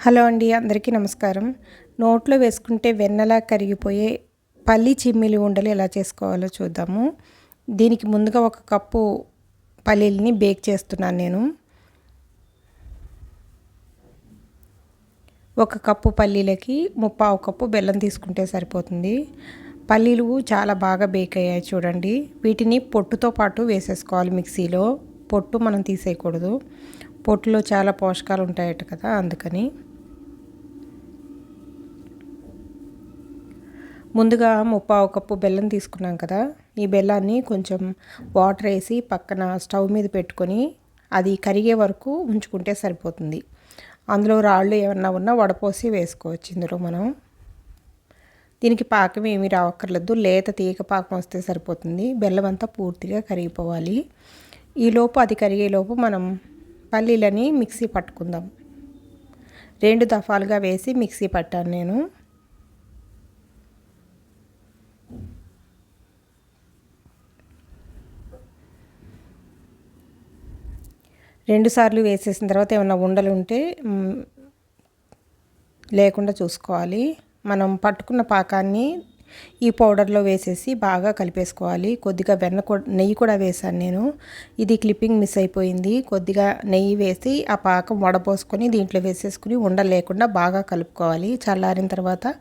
Hello అండి అందరికీ నమస్కారం. నోట్లో వేసుకుంటే వెన్నలా కరిగిపోయే పల్లి చిమ్మిలి ఉండలు ఎలా చేసుకోవాలో చూద్దాము. దీనికి ముందుగా ఒక కప్పు పల్లీలని బేక్ చేస్తున్నాను నేను. ఒక కప్పు పల్లీలకి ముప్పావు కప్పు బెల్లం తీసుకుంటే సరిపోతుంది. పల్లీలు చాలా బాగా బేక్ అయ్యాయి చూడండి. వీటిని పొట్టుతో పాటు వేసేసుకోవాలి మిక్సీలో. పొట్టు మనం తీసేయకూడదు. పొట్టులో చాలా పోషకాలు ఉంటాయట కదా అందుకని. ముందుగా ముప్పావు కప్పు బెల్లం తీసుకున్నాం కదా ఈ బెల్లాన్ని కొంచెం వాటర్ వేసి పక్కన స్టవ్ మీద పెట్టుకొని అది కరిగే వరకు ఉంచుకుంటే సరిపోతుంది. అందులో రాళ్ళు ఏమన్నా ఉన్నా వడపోసి వేసుకోవచ్చు ఇందులో మనం. దీనికి పాకం ఏమీ రావక్కర్లేదు లేత తీగ పాకం వస్తే సరిపోతుంది. బెల్లం అంతా పూర్తిగా కరిగిపోవాలి. ఈలోపు అది కరిగేలోపు మనం పల్లీలని మిక్సీ పట్టుకుందాం. రెండు దఫాలుగా వేసి మిక్సీ పట్టాను నేను. రెండుసార్లు వేసేసిన తర్వాత ఏమైనా ఉండలు ఉంటే లేకుండా చూసుకోవాలి. మనం పట్టుకున్న పాకాన్ని ఈ పౌడర్లో వేసేసి బాగా కలిపేసుకోవాలి. కొద్దిగా వెన్న నెయ్యి కూడా వేసాను నేను. ఇది క్లిప్పింగ్ మిస్ అయిపోయింది. కొద్దిగా నెయ్యి వేసి ఆ పాకం వడపోసుకొని దీంట్లో వేసేసుకుని ఉండలు లేకుండా బాగా కలుపుకోవాలి. చల్లారిన తర్వాత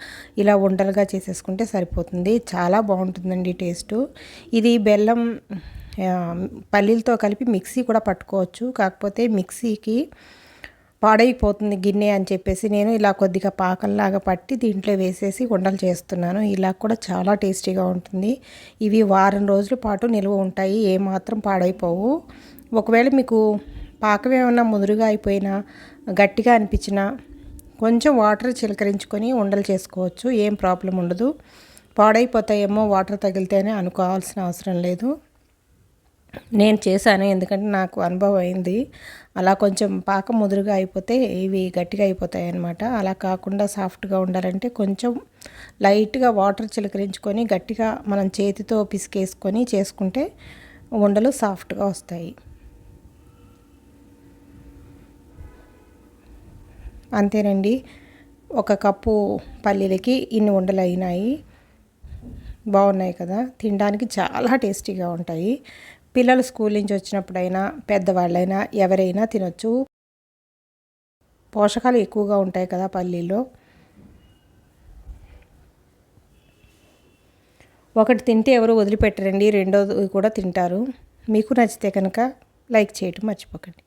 ఇలా ఉండలుగా చేసేసుకుంటే సరిపోతుంది. చాలా బాగుంటుందండి టేస్ట్. ఇది బెల్లం పల్లీలతో కలిపి మిక్సీ కూడా పట్టుకోవచ్చు. కాకపోతే మిక్సీకి పాడైపోతుంది గిన్నె అని చెప్పేసి నేను ఇలా కొద్దిగా పాకల్లాగా పట్టి దీంట్లో వేసేసి ఉండలు చేస్తున్నాను. ఇలా కూడా చాలా టేస్టీగా ఉంటుంది. ఇవి వారం రోజుల పాటు నిల్వ ఉంటాయి. ఏమాత్రం పాడైపోవు. ఒకవేళ మీకు పాకం ఏమన్నా ముదురుగా అయిపోయినా గట్టిగా అనిపించినా కొంచెం వాటర్ చిలకరించుకొని ఉండలు చేసుకోవచ్చు. ఏం ప్రాబ్లం ఉండదు. పాడైపోతాయేమో వాటర్ తగిలితేనే అనుకోవాల్సిన అవసరం లేదు. నేను చేశాను ఎందుకంటే నాకు అనుభవం అయింది. అలా కొంచెం పాక ముదురుగా అయిపోతే ఇవి గట్టిగా అయిపోతాయి అన్నమాట. అలా కాకుండా సాఫ్ట్గా ఉండాలంటే కొంచెం లైట్గా వాటర్ చిలకరించుకొని గట్టిగా మనం చేతితో పిసికేసుకొని చేసుకుంటే ఉండలు సాఫ్ట్గా వస్తాయి. అంతేనండి. ఒక కప్పు పల్లీలకి ఇన్ని ఉండలు అయినాయి. బాగున్నాయి కదా. తినడానికి చాలా టేస్టీగా ఉంటాయి. పిల్లలు స్కూల్ నుంచి వచ్చినప్పుడైనా పెద్దవాళ్ళైనా ఎవరైనా తినొచ్చు. పోషకాలు ఎక్కువగా ఉంటాయి కదా పల్లీలో ఒకటి తింటే ఎవరు వదిలిపెట్టరండి రెండోది కూడా తింటారు. మీకు నచ్చితే కనుక లైక్ చేయటం మర్చిపోకండి.